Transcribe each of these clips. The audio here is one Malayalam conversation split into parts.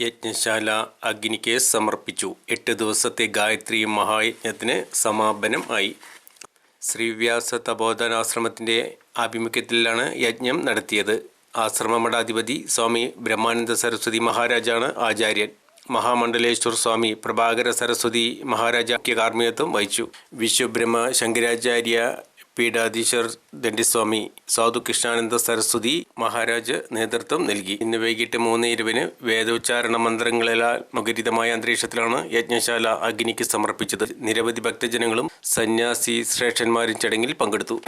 യജ്ഞശാല അഗ്നിക്ക് സമർപ്പിച്ചു. എട്ട് ദിവസത്തെ ഗായത്രി മഹായജ്ഞത്തിന് സമാപനം ആയി. ശ്രീവ്യാസ തപോധനാശ്രമത്തിന്റെ ആഭിമുഖ്യത്തിലാണ് യജ്ഞം നടത്തിയത്. ആശ്രമ മഠാധിപതി സ്വാമി ബ്രഹ്മാനന്ദ സരസ്വതി മഹാരാജാണ് ആചാര്യൻ. മഹാമണ്ഡലേശ്വർ സ്വാമി പ്രഭാകര സരസ്വതി മഹാരാജ കാർമ്മികത്വം വഹിച്ചു. വിശ്വബ്രഹ്മ ശങ്കരാചാര്യ പീഠാധീശ്വർ ദണ്ഡിസ്വാമി സാധു കൃഷ്ണാനന്ദ സരസ്വതി മഹാരാജ് നേതൃത്വം നൽകി. ഇന്ന് വൈകിട്ട് മൂന്ന് ഇരുവിന് വേദോച്ചാരണ മന്ത്രങ്ങളാൽ മുഖരിതമായ അന്തരീക്ഷത്തിലാണ് യജ്ഞശാല അഗ്നിക്ക് സമർപ്പിച്ചത്. നിരവധി ഭക്തജനങ്ങളും സന്യാസി ശ്രേഷ്ഠന്മാരും ചടങ്ങിൽ പങ്കെടുത്തു.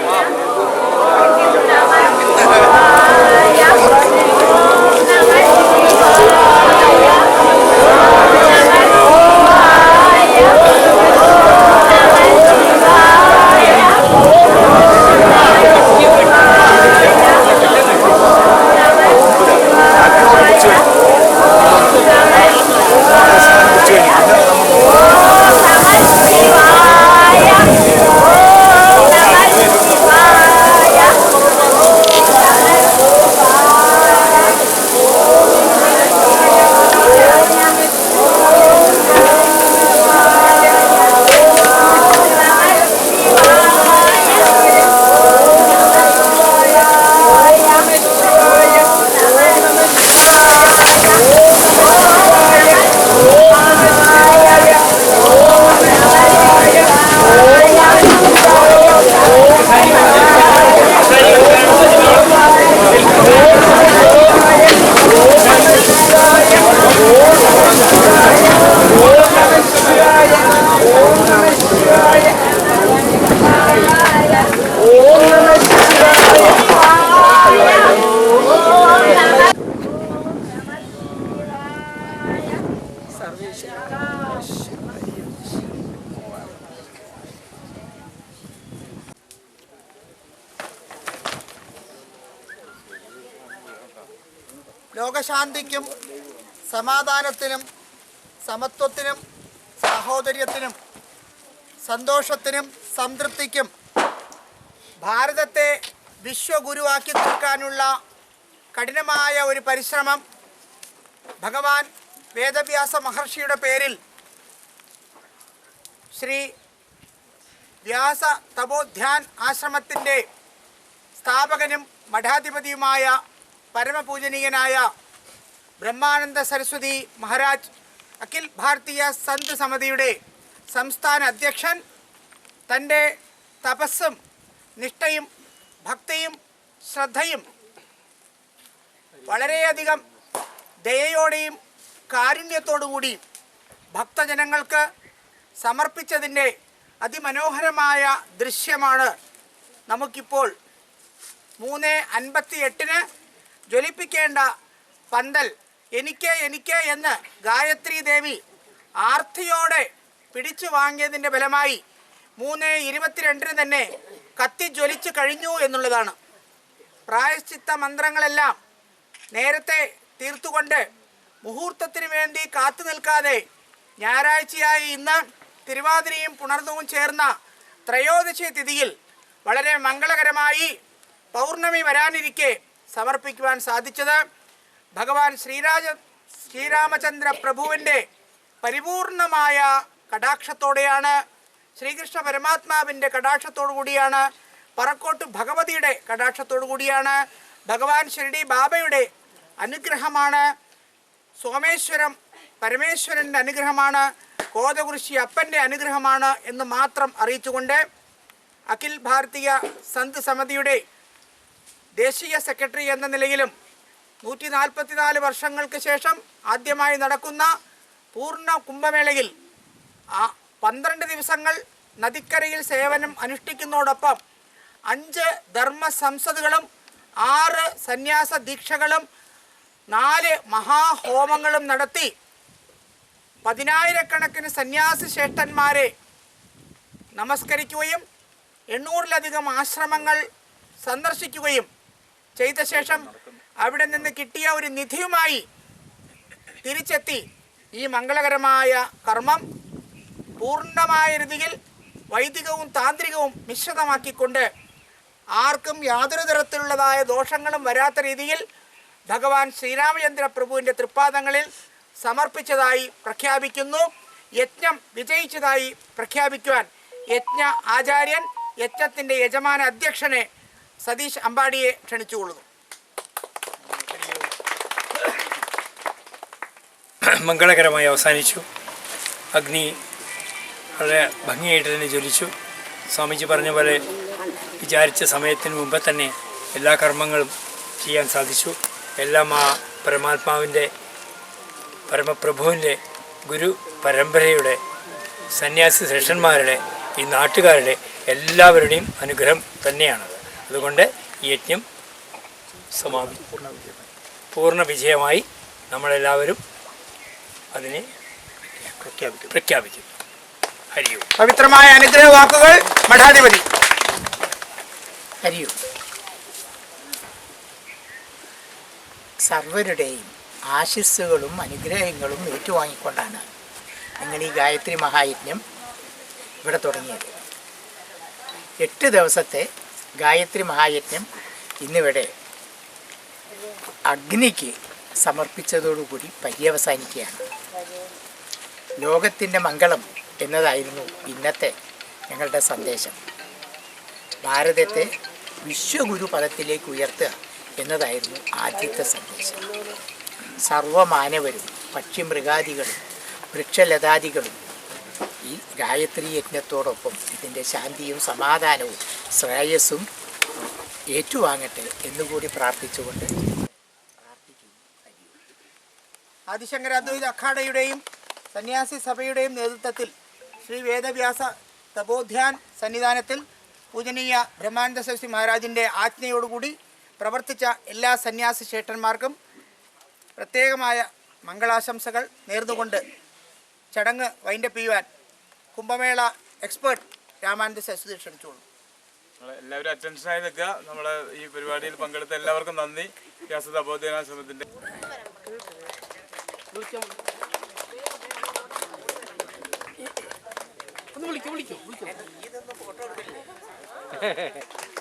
ലോകശാന്തിക്കും സമാധാനത്തിനും സമത്വത്തിനും സഹോദര്യത്തിനും സന്തോഷത്തിനും സംതൃപ്തിക്കും ഭാരതത്തെ വിശ്വഗുരുവാക്കി തീർക്കാനുള്ള കഠിനമായ ഒരു പരിശ്രമം ഭഗവാൻ വേദവ്യാസ മഹർഷിയുടെ പേരിൽ ശ്രീ വ്യാസ തപോധ്യാൻ ആശ്രമത്തിന്റെ സ്ഥാപകനും മഠാധിപതിയുമായ പരമപൂജനീയനായ ബ്രഹ്മാനന്ദ സരസ്വതി മഹാരാജ് അഖിൽ ഭാരതീയ സന്ത് സമിതിയുടെ സംസ്ഥാന അധ്യക്ഷൻ. തന്റെ തപസ്സും നിഷ്ഠയും ഭക്തിയും ശ്രദ്ധയും വളരെയധികം ദയയോടെയും കാരുണ്യത്തോടുകൂടിയും ഭക്തജനങ്ങൾക്ക് സമർപ്പിച്ചതിന്റെ അതിമനോഹരമായ ദൃശ്യമാണ് നമുക്കിപ്പോൾ മൂന്ന് അൻപത്തി എട്ടിന് ജ്വലിപ്പിക്കേണ്ട പന്തൽ എനിക്ക് എനിക്ക് എന്ന് ഗായത്രി ദേവി ആർത്തിയോടെ പിടിച്ചു വാങ്ങിയതിന്റെ ഫലമായി മൂന്ന് ഇരുപത്തിരണ്ടിന് തന്നെ കത്തി ജ്വലിച്ചു കഴിഞ്ഞു എന്നുള്ളതാണ്. പ്രായശ്ചിത്ത മന്ത്രങ്ങളെല്ലാം നേരത്തെ തീർത്തുകൊണ്ട് മുഹൂർത്തത്തിന് വേണ്ടി കാത്തു നിൽക്കാതെ ഞായറാഴ്ചയായി ഇന്ന് തിരുവാതിരയും പുണർന്നവും ചേർന്ന ത്രയോദശി തിഥിയിൽ വളരെ മംഗളകരമായി പൗർണമി വരാനിരിക്കെ സമർപ്പിക്കുവാൻ സാധിച്ചത് ഭഗവാൻ ശ്രീരാജ ശ്രീരാമചന്ദ്ര പ്രഭുവിന്റെ പരിപൂർണമായ കടാക്ഷത്തോടെയാണ്. ശ്രീകൃഷ്ണ പരമാത്മാവിന്റെ കടാക്ഷത്തോടു കൂടിയാണ്. പറക്കോട്ട് ഭഗവതിയുടെ കടാക്ഷത്തോടു കൂടിയാണ്. ഭഗവാൻ ഷിരടി ബാബയുടെ അനുഗ്രഹമാണ്. സോമേശ്വരം പരമേശ്വരന്റെ അനുഗ്രഹമാണ് കോതകുറിശി അപ്പന്റെ അനുഗ്രഹമാണ് എന്ന് മാത്രം അറിയിച്ചുകൊണ്ട് അഖിൽ ഭാരതീയ സന്ത് സമിതിയുടെ ദേശീയ സെക്രട്ടറി എന്ന നിലയിലും നൂറ്റി നാൽപ്പത്തിനാല് വർഷങ്ങൾക്ക് ശേഷം ആദ്യമായി നടക്കുന്ന പൂർണ കുംഭമേളയിൽ ആ പന്ത്രണ്ട് ദിവസങ്ങൾ നദിക്കരയിൽ സേവനം അനുഷ്ഠിക്കുന്നതോടൊപ്പം അഞ്ച് ധർമ്മ സംസദുകളും ആറ് സന്യാസ ദീക്ഷകളും നാല് മഹാഹോമങ്ങളും നടത്തി. പതിനായിരക്കണക്കിന് സന്യാസി ശ്രേഷ്ഠന്മാരെ നമസ്കരിക്കുകയും എണ്ണൂറിലധികം ആശ്രമങ്ങൾ സന്ദർശിക്കുകയും ചെയ്ത ശേഷം അവിടെ നിന്ന് കിട്ടിയ ഒരു നിധിയുമായി തിരിച്ചെത്തി. ഈ മംഗളകരമായ കർമ്മം പൂർണമായ രീതിയിൽ വൈദികവും താന്ത്രികവും മിശ്രിതമാക്കിക്കൊണ്ട് ആർക്കും യാതൊരു തരത്തിലുള്ളതായ ദോഷങ്ങളും വരാത്ത രീതിയിൽ ഭഗവാൻ ശ്രീരാമചന്ദ്ര പ്രഭുവിന്റെ തൃപ്പാദങ്ങളിൽ സമർപ്പിച്ചതായി പ്രഖ്യാപിക്കുന്നു. യജ്ഞം വിജയിച്ചതായി പ്രഖ്യാപിക്കുവാൻ യജ്ഞ ആചാര്യൻ യജ്ഞത്തിന്റെ യജമാന അധ്യക്ഷനെ സതീഷ് അമ്പാടിയെ ക്ഷണിച്ചുകൊള്ളുന്നു. മംഗളകരമായി അവസാനിച്ചു. അഗ്നി വളരെ ഭംഗിയായിട്ട് തന്നെ ജ്വലിച്ചു. സ്വാമിജി പറഞ്ഞ പോലെ വിചാരിച്ച സമയത്തിന് മുമ്പ് തന്നെ എല്ലാ കർമ്മങ്ങളും ചെയ്യാൻ സാധിച്ചു. എല്ലാം ആ പരമാത്മാവിന്റെ പരമപ്രഭുവിന്റെ ഗുരു പരമ്പരയുടെ സന്യാസി ശ്രേഷ്ഠന്മാരുടെ ഈ നാട്ടുകാരുടെ എല്ലാവരുടെയും അനുഗ്രഹം തന്നെയാണത് അതുകൊണ്ട് ഈ യജ്ഞം സമാപി പൂർണ വിജയമായി നമ്മളെല്ലാവരും അതിനെ പ്രഖ്യാപിക്കും പ്രഖ്യാപിക്കും ഹരിയോ. പവിത്രമായ അനുഗ്രഹ വാക്കുകൾ മഠാധിപതി. ഹരിയോ. സർവരുടെയും ആശിസ്സുകളും അനുഗ്രഹങ്ങളും ഏറ്റുവാങ്ങിക്കൊണ്ടാണ് നിങ്ങൾ ഈ ഗായത്രി മഹായജ്ഞം ഇവിടെ തുടങ്ങിയത്. എട്ട് ദിവസത്തെ ഗായത്രി മഹായജ്ഞം ഇന്നിവിടെ അഗ്നിക്ക് സമർപ്പിച്ചതോടുകൂടി പര്യവസാനിക്കുകയാണ്. ലോകത്തിന്റെ മംഗളം എന്നതായിരുന്നു ഇന്നത്തെ ഞങ്ങളുടെ സന്ദേശം. ഭാരതത്തെ വിശ്വഗുരു പദത്തിലേക്ക് ഉയർത്തുക എന്നതായിരുന്നു ആദ്യത്തെ സന്ദേശം. സർവമാനവരും പക്ഷിമൃഗാദികളും വൃക്ഷലതാദികളും ഈ ഗായത്രി യജ്ഞത്തോടൊപ്പം ഇതിന്റെ ശാന്തിയും സമാധാനവും ശ്രേയസ്സും ഏറ്റുവാങ്ങട്ടെ എന്നുകൂടി പ്രാർത്ഥിച്ചുകൊണ്ട് ആദിശങ്കര അദ്വൈത അഖാഡയുടെയും സന്യാസി സഭയുടെയും നേതൃത്വത്തിൽ ശ്രീ വേദവ്യാസ തപോധ്യാൻ സന്നിധാനത്തിൽ പൂജനീയ ബ്രഹ്മാനന്ദ സരസ്വതി മഹാരാജിന്റെ ആജ്ഞയോടുകൂടി പ്രവർത്തിച്ച എല്ലാ സന്യാസി ശേഷന്മാർക്കും പ്രത്യേകമായ മംഗളാശംസകൾ നേർന്നുകൊണ്ട് ചടങ്ങ് വൈൻഡപ്പ് ചെയ്യുവാൻ കുംഭമേള എക്സ്പേർട്ട് രാമാനന്ദ സരസ്വതി ക്ഷണിച്ചോളൂ എല്ലാവരും അറ്റൻഷനായി നിൽക്കുക. നമ്മൾ ഈ പരിപാടിയിൽ പങ്കെടുത്ത എല്ലാവർക്കും നന്ദി. വ്യാസ തപോധനാശ്രമത്തിന്റെ ഒന്ന് വിളിക്കൂ വിളിക്കൂ വിളിക്കൂ.